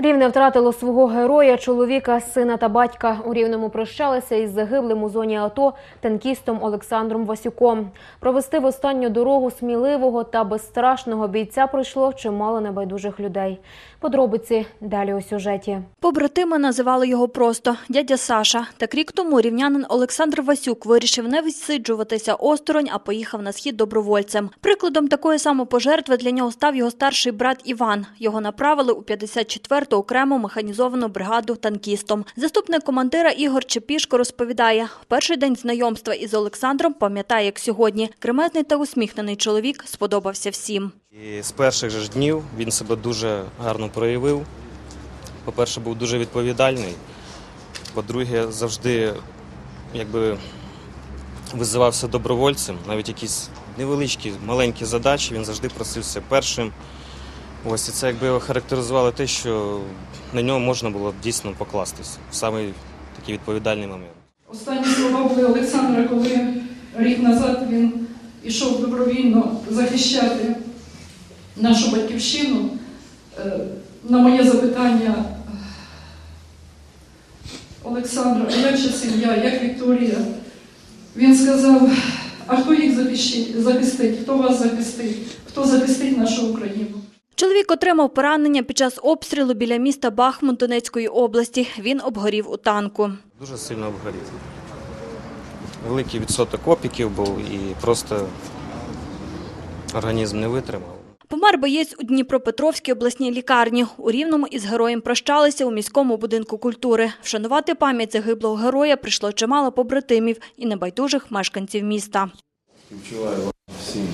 Рівне втратило свого героя, чоловіка, сина та батька. У Рівному прощалися із загиблим у зоні АТО танкістом Олександром Васюком. Провести в останню дорогу сміливого та безстрашного бійця пройшло чимало небайдужих людей. Подробиці далі у сюжеті. Побратими називали його просто дядя Саша. Так рік тому рівнянин Олександр Васюк вирішив не відсиджуватися осторонь, а поїхав на схід добровольцем. Прикладом такої самопожертви для нього став його старший брат Іван. Його направили у 54-ту окрему механізовану бригаду танкістом. Заступник командира Ігор Чепішко розповідає, перший день знайомства із Олександром пам'ятає, як сьогодні. Кремезний та усміхнений чоловік сподобався всім. І з перших же днів він себе дуже гарно проявив. По-перше, був дуже відповідальний. По-друге, завжди якби визивався добровольцем, навіть якісь невеличкі, маленькі задачі, він завжди просився першим. Ось і це якби його характеризувало те, що на нього можна було дійсно покластися в самий такий відповідальний момент. Останні слова були Олександра, коли рік назад він ішов добровільно захищати нашу батьківщину. Е, На моє запитання Олександра, а як же сім'я, як Вікторія? Він сказав, а хто їх захистить, хто вас захистить, хто захистить нашу Україну? Чоловік отримав поранення під час обстрілу біля міста Бахмут Донецької області. Він обгорів у танку. Дуже сильно обгорів. Великий відсоток опіків був і просто організм не витримав. Помер боєць у Дніпропетровській обласній лікарні. У Рівному із героєм прощалися у міському будинку культури. Вшанувати пам'ять загиблого героя прийшло чимало побратимів і небайдужих мешканців міста. Співчуваю вам всім,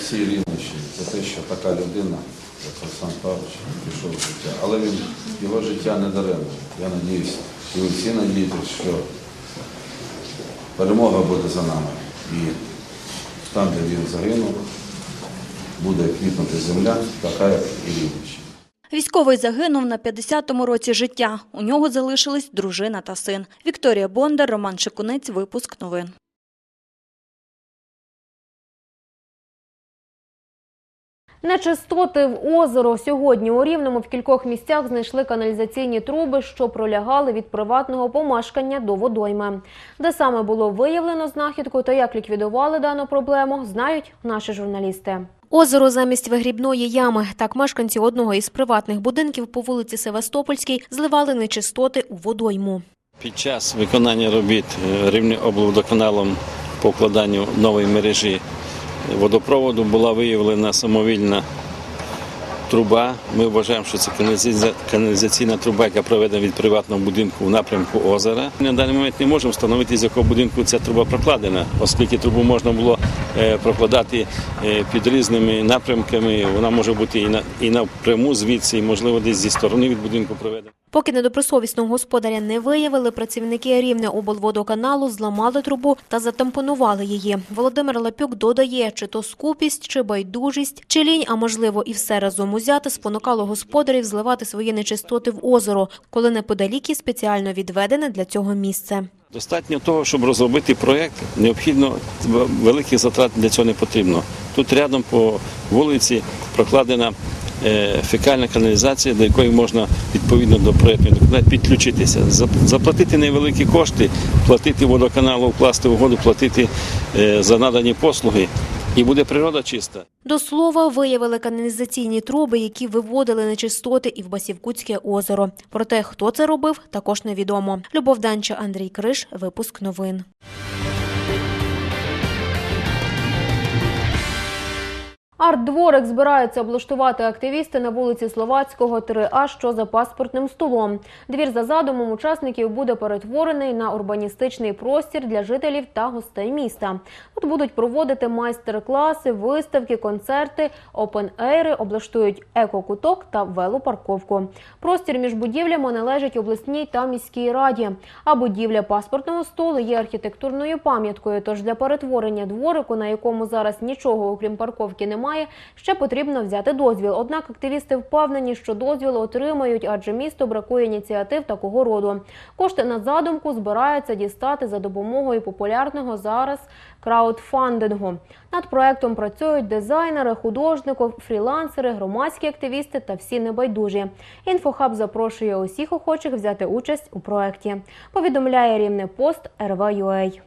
всій рівнощі за те, що така людина, як Олександр Павлович, пішов в життя. Але він, його життя не даремне. Я надіюсь, і ви всі надієтесь, що перемога буде за нами. І там, де він загинув, буде квітнути земля, така як і рівнощі. Військовий загинув на 50-му році життя. У нього залишились дружина та син. Вікторія Бондар, Роман Шикунець, випуск новин. Нечистоти в озеро сьогодні у Рівному в кількох місцях знайшли каналізаційні труби, що пролягали від приватного помешкання до водойми. Де саме було виявлено знахідку та як ліквідували дану проблему, знають наші журналісти. Озеро замість вигрібної ями. Так мешканці одного із приватних будинків по вулиці Севастопольській зливали нечистоти у водойму. Під час виконання робіт е, Рівнеоблводоканалом по вкладанню нової мережі водопроводу була виявлена самовільна труба. Ми вважаємо, що це каналізаційна- труба, яка проведена від приватного будинку в напрямку озера. На даний момент не можемо встановити, з якого будинку ця труба прокладена, оскільки трубу можна було е, прокладати е, під різними напрямками. Вона може бути і напряму звідси, і можливо десь зі сторони від будинку проведена. Поки недобросовісного господаря не виявили, працівники рівне облводоканалу зламали трубу та затампонували її. Володимир Лапюк додає, чи то скупість, чи байдужість, чи лінь, а можливо і все разом узяти, спонукало господарів зливати свої нечистоти в озеро, коли неподалік є спеціально відведене для цього місце. Достатньо того, щоб розробити проєкт, необхідно великих затрат для цього не потрібно. Тут рядом по вулиці прокладена фекальна каналізація, до якої можна відповідно до проєктної документації підключитися, заплатити невеликі кошти, платити водоканалу, вкласти угоду, платити е, за надані послуги, і буде природа чиста. До слова, виявили каналізаційні труби, які виводили нечистоти і в Басівкутське озеро. Проте, хто це робив, також невідомо. Любов Данча, Андрій Криш, випуск новин. Арт-дворик збираються облаштувати активісти на вулиці Словацького 3А, що за паспортним столом. Двір за задумом учасників буде перетворений на урбаністичний простір для жителів та гостей міста. Тут будуть проводити майстер-класи, виставки, концерти, опен-ейри, облаштують еко-куток та велопарковку. Простір між будівлями належить обласній та міській раді. А будівля паспортного столу є архітектурною пам'яткою. Тож для перетворення дворику, на якому зараз нічого окрім парковки немає, немає, ще потрібно взяти дозвіл. Однак активісти впевнені, що дозвіл отримають, адже місту бракує ініціатив такого роду. Кошти на задумку збираються дістати за допомогою популярного зараз краудфандингу. Над проектом працюють дизайнери, художники, фрілансери, громадські активісти та всі небайдужі. Інфохаб запрошує усіх охочих взяти участь у проекті. Повідомляє рівне пост РВ.UA.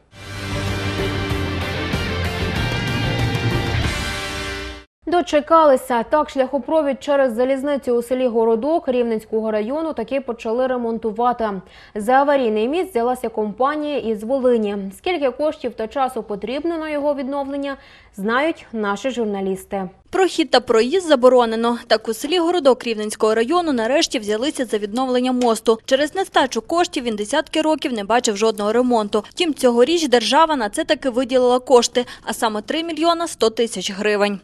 Дочекалися так. Шляхопровід через залізницю у селі Городок Рівненського району таки почали ремонтувати. За аварійний міст взялася компанія із Волині. Скільки коштів та часу потрібно на його відновлення, знають наші журналісти. Прохід та проїзд заборонено. Так у селі Городок Рівненського району нарешті взялися за відновлення мосту. Через нестачу коштів він десятки років не бачив жодного ремонту. Втім, цьогоріч держава на це таки виділила кошти, а саме 3 мільйона 100 тисяч гривень.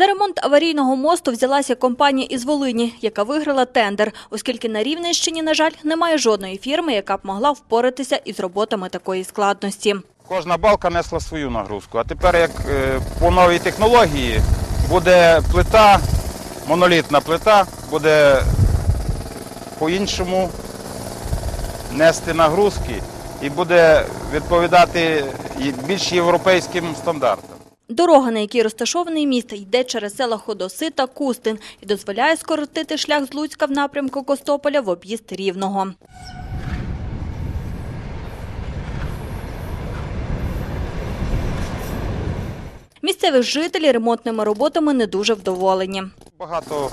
За ремонт аварійного мосту взялася компанія із Волині, яка виграла тендер, оскільки на Рівненщині, на жаль, немає жодної фірми, яка б могла впоратися із роботами такої складності. Кожна балка несла свою нагрузку. А тепер, як е, по новій технології, буде плита, монолітна плита, буде по-іншому нести нагрузки і буде відповідати більш європейським стандартам. Дорога, на якій розташований міст, йде через села Ходоси та Кустин і дозволяє скоротити шлях з Луцька в напрямку Костополя в об'їзд Рівного. Місцеві жителі ремонтними роботами не дуже вдоволені. Багато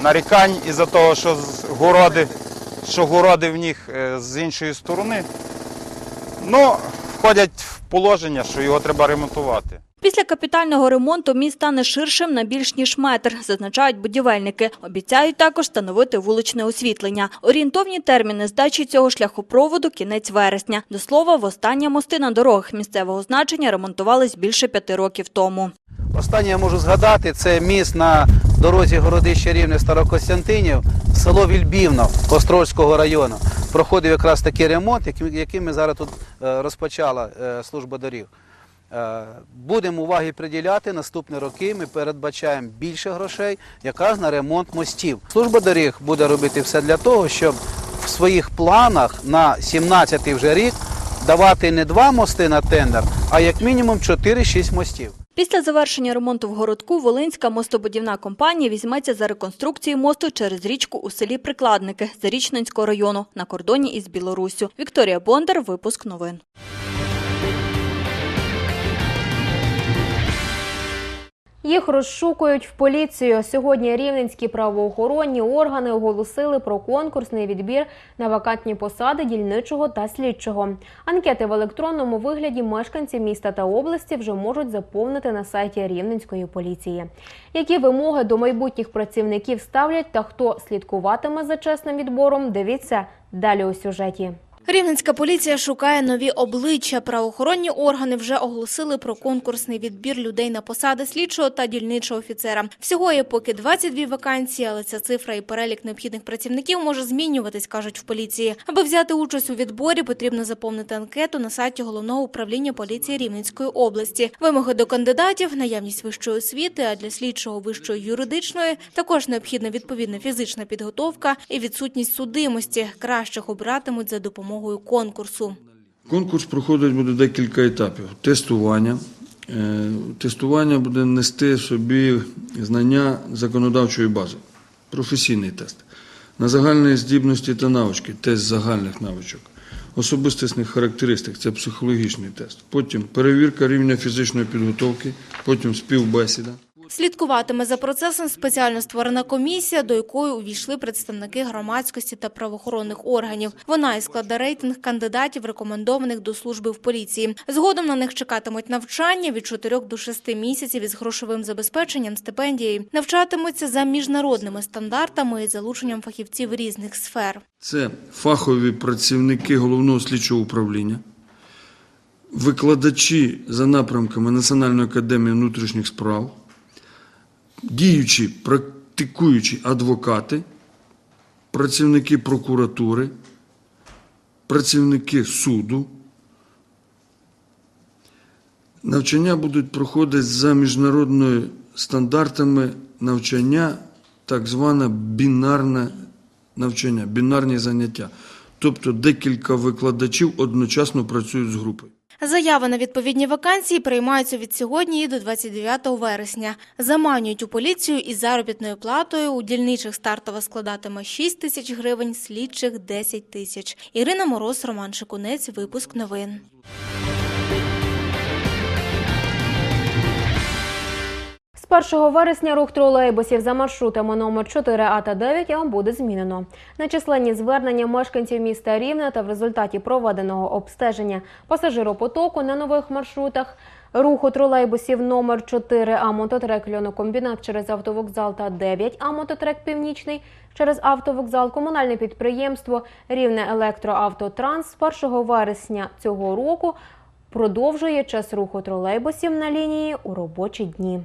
нарікань із-за того, що городи, що городи в них е, з іншої сторони. Ну, входять в положення, що його треба ремонтувати. Після капітального ремонту міст стане ширшим на більш ніж метр, зазначають будівельники. Обіцяють також встановити вуличне освітлення. Орієнтовні терміни здачі цього шляхопроводу – кінець вересня. До слова, востаннє мости на дорогах місцевого значення ремонтувались більше п'яти років тому. Останнє я можу згадати, це міст на дорозі Городище Рівне Старокостянтинів, село Вільбівно Острозького району. Проходив якраз такий ремонт, який ми зараз тут е, розпочала е, служба доріг. Е, Будемо уваги приділяти наступні роки. Ми передбачаємо більше грошей якраз на ремонт мостів. Служба доріг буде робити все для того, щоб в своїх планах на 17-й вже рік давати не два мости на тендер, а як мінімум 4-6 мостів. Після завершення ремонту в городку Волинська мостобудівна компанія візьметься за реконструкцію мосту через річку у селі Прикладники Зарічненського району на кордоні із Білоруссю. Вікторія Бондар, випуск новин. Їх розшукують в поліцію. Сьогодні рівненські правоохоронні органи оголосили про конкурсний відбір на вакантні посади дільничого та слідчого. Анкети в електронному вигляді мешканці міста та області вже можуть заповнити на сайті Рівненської поліції. Які вимоги до майбутніх працівників ставлять та хто слідкуватиме за чесним відбором? Дивіться далі у сюжеті. Рівненська поліція шукає нові обличчя. Правоохоронні органи вже оголосили про конкурсний відбір людей на посади слідчого та дільничого офіцера. Всього є поки 22 вакансії, але ця цифра і перелік необхідних працівників може змінюватись, кажуть в поліції. Аби взяти участь у відборі, потрібно заповнити анкету на сайті головного управління поліції Рівненської області. Вимоги до кандидатів, наявність вищої освіти, а для слідчого вищої юридичної також необхідна відповідна фізична підготовка і відсутність судимості. Кращих обиратимуть за допомогою конкурсу. Конкурс проходить буде декілька етапів. Тестування. Е, Тестування буде нести собі знання законодавчої бази, професійний тест. На загальні здібності та навички, тест загальних навичок, особистісних характеристик це психологічний тест. Потім перевірка рівня фізичної підготовки, потім співбесіда. Слідкуватиме за процесом спеціально створена комісія, до якої увійшли представники громадськості та правоохоронних органів. Вона і складе рейтинг кандидатів, рекомендованих до служби в поліції. Згодом на них чекатимуть навчання від 4 до 6 місяців із грошовим забезпеченням стипендії. Навчатимуться за міжнародними стандартами і залученням фахівців різних сфер. Це фахові працівники головного слідчого управління, викладачі за напрямками Національної академії внутрішніх справ, діючі практикуючі адвокати, працівники прокуратури, працівники суду, Навчання будуть проходити за міжнародними стандартами навчання, так зване бінарне навчання, бінарні заняття. Тобто декілька викладачів одночасно працюють з групою. Заяви на відповідні вакансії приймаються від сьогодні і до 29 вересня. Заманюють у поліцію із заробітною платою. У дільничих стартова складатиме 6 тисяч гривень, слідчих 10 тисяч. Ірина Мороз, Роман Шикунець. Випуск новин. З 1 вересня рух тролейбусів за маршрутами номер 4 А та 9 буде змінено. На численні звернення мешканців міста Рівне та в результаті проведеного обстеження пасажиропотоку на нових маршрутах руху тролейбусів номер 4 А мототрек льонокомбінат через автовокзал та 9 А мототрек північний через автовокзал комунальне підприємство Рівне електроавтотранс з 1 вересня цього року продовжує час руху тролейбусів на лінії у робочі дні.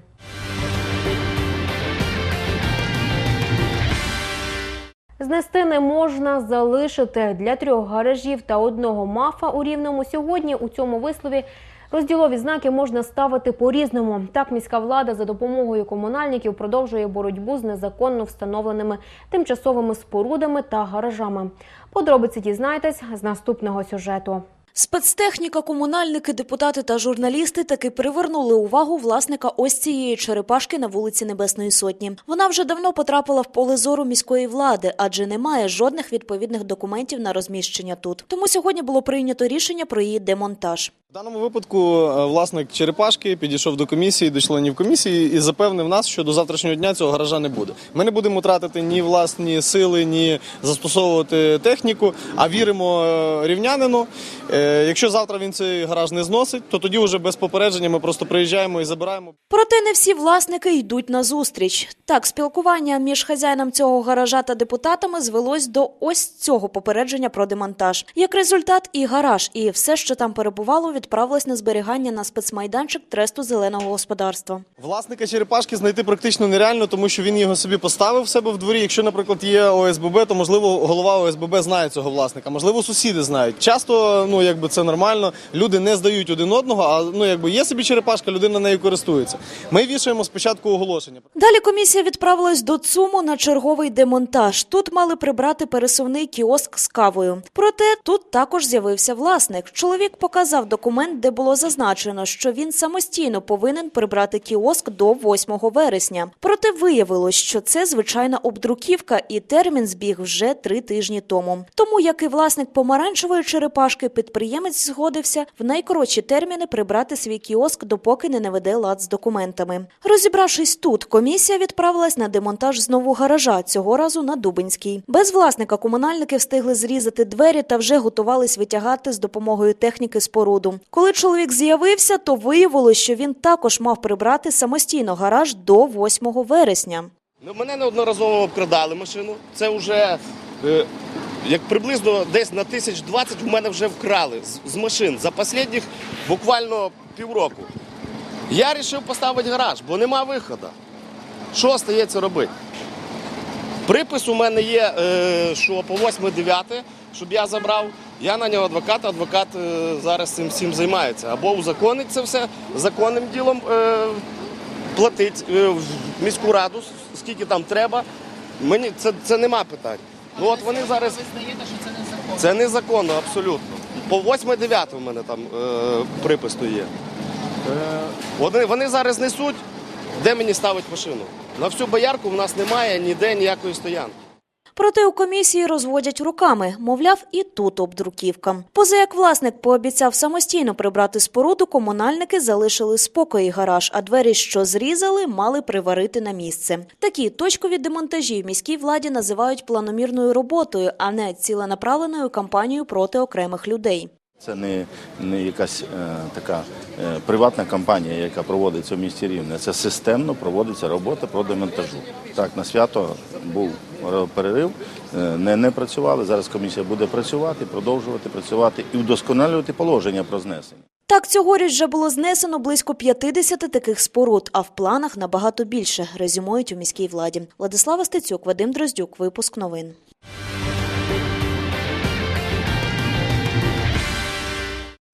Знести не можна залишити для трьох гаражів та одного мафа у рівному. Сьогодні у цьому вислові розділові знаки можна ставити по-різному. Так міська влада за допомогою комунальників продовжує боротьбу з незаконно встановленими тимчасовими спорудами та гаражами. Подробиці дізнайтесь з наступного сюжету. Спецтехніка, комунальники, депутати та журналісти таки привернули увагу власника ось цієї черепашки на вулиці Небесної Сотні. Вона вже давно потрапила в поле зору міської влади, адже немає жодних відповідних документів на розміщення тут. Тому сьогодні було прийнято рішення про її демонтаж. В даному випадку е, власник черепашки підійшов до комісії, до членів комісії і запевнив нас, що до завтрашнього дня цього гаража не буде. Ми не будемо тратити ні власні сили, ні застосовувати техніку, а віримо е, рівнянину. Е, Якщо завтра він цей гараж не зносить, то тоді вже без попередження ми просто приїжджаємо і забираємо. Проте не всі власники йдуть на зустріч. Так, спілкування між хазяїном цього гаража та депутатами звелось до ось цього попередження про демонтаж. Як результат, і гараж, і все, що там перебувало, відправилось на зберігання на спецмайданчик тресту зеленого господарства. Власника черепашки знайти практично нереально, тому що він його собі поставив в себе в дворі. Якщо, наприклад, є ОСББ, то можливо голова ОСББ знає цього власника, можливо, сусіди знають. Часто, ну якби це нормально, люди не здають один одного, а ну якби є собі черепашка, людина нею користується. Ми вішаємо спочатку оголошення. Далі комісія відправилась до ЦУМу на черговий демонтаж. Тут мали прибрати пересувний кіоск з кавою. Проте тут також з'явився власник. Чоловік показав документ, де було зазначено, що він самостійно повинен прибрати кіоск до 8 вересня. Проте виявилось, що це звичайна обдруківка, і термін збіг вже три тижні тому. Тому, як і власник помаранчевої черепашки, підприємець згодився в найкоротші терміни прибрати свій кіоск, допоки не наведе лад з документами. Розібравшись тут, комісія відправилась на демонтаж знову гаража, цього разу на Дубинській. Без власника комунальники встигли зрізати двері та вже готувались витягати з допомогою техніки споруду. Коли чоловік з'явився, то виявилось, що він також мав прибрати самостійно гараж до 8 вересня. Ну, Мене неодноразово обкрадали машину. Це вже е, як приблизно десь на тисяч двадцять в мене вже вкрали з, машин за останніх буквально півроку. Я вирішив поставити гараж, бо нема виходу. Що остається робити? Припис у мене є, е, що по 8-9, щоб я забрав. Я наняв адвоката, адвокат е, зараз цим всім займається. Або узаконить це все законним ділом е, платить е, в міську раду, скільки там треба. Мені це, це нема питань. Ну от вони зараз. Ви знаєте, що це незаконно? Це незаконно, абсолютно. По 8-9 у мене там е, припис то є. Вони, вони зараз несуть, де мені ставить машину. На всю боярку в нас немає ніде ніякої стоянки. Проте у комісії розводять руками, мовляв, і тут обдруківка. Поза як власник пообіцяв самостійно прибрати споруду, комунальники залишили спокої гараж, а двері, що зрізали, мали приварити на місце. Такі точкові демонтажі в міській владі називають планомірною роботою, а не ціленаправленою кампанією проти окремих людей. Це не, не якась е, така е, приватна компанія, яка проводиться в місті Рівне. Це системно проводиться робота по демонтажу. Так, на свято був перерив, е, не, не працювали. Зараз комісія буде працювати, продовжувати працювати і вдосконалювати положення про знесення. Так, цьогоріч вже було знесено близько 50 таких споруд, а в планах набагато більше, резюмують у міській владі. Владислава Стецюк, Вадим Дроздюк, випуск новин.